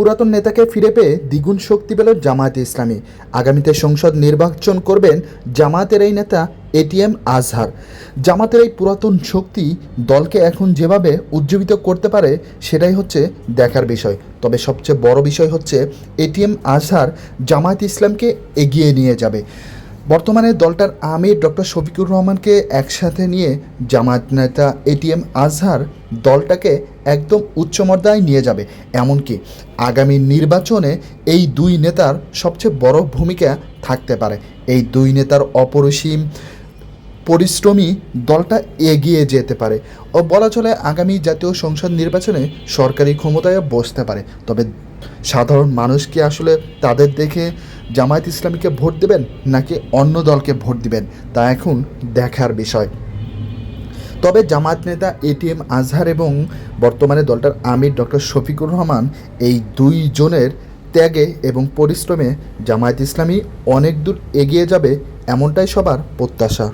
পুরাতন নেতাকে ফিরে পেয়ে দ্বিগুণ শক্তি পেল জামায়াত ইসলামী। আগামীতে সংসদ নির্বাচন করবেন জামায়াতের এই নেতা এটিএম আজহার। জামাতের এই পুরাতন শক্তি দলকে এখন যেভাবে উজ্জীবিত করতে পারে, সেটাই হচ্ছে দেখার বিষয়। তবে সবচেয়ে বড় বিষয় হচ্ছে এটিএম আজহার জামায়াত ইসলামকে এগিয়ে নিয়ে যাবে। বর্তমানে দলটার আমির ডক্টর শফিকুর রহমানকে একসাথে নিয়ে জামায়াত নেতা এটিএম আজহার দলটাকে একদম উচ্চমর্যাদায় নিয়ে যাবে। এমনকি আগামী নির্বাচনে এই দুই নেতার সবচেয়ে বড় ভূমিকা থাকতে পারে। এই দুই নেতার অপরিসীম পরিশ্রমী দলটা এগিয়ে যেতে পারে। ও বলা চলে আগামী জাতীয় সংসদ নির্বাচনে সরকারি ক্ষমতায় বসতে পারে। তবে সাধারণ মানুষ কি আসলে তাদের দেখে জামায়াত ইসলামীকে ভোট দেবেন, নাকি অন্য দলকে ভোট দিবেন, তা এখন দেখার বিষয়। তবে জামায়াত নেতা এটিএম আজহার এবং বর্তমানে দলটার আমির ডক্টর শফিকুর রহমান এই দুই জনের ত্যাগে এবং পরিশ্রমে জামায়াত ইসলামী অনেক দূর এগিয়ে যাবে, এমনটাই সবার প্রত্যাশা।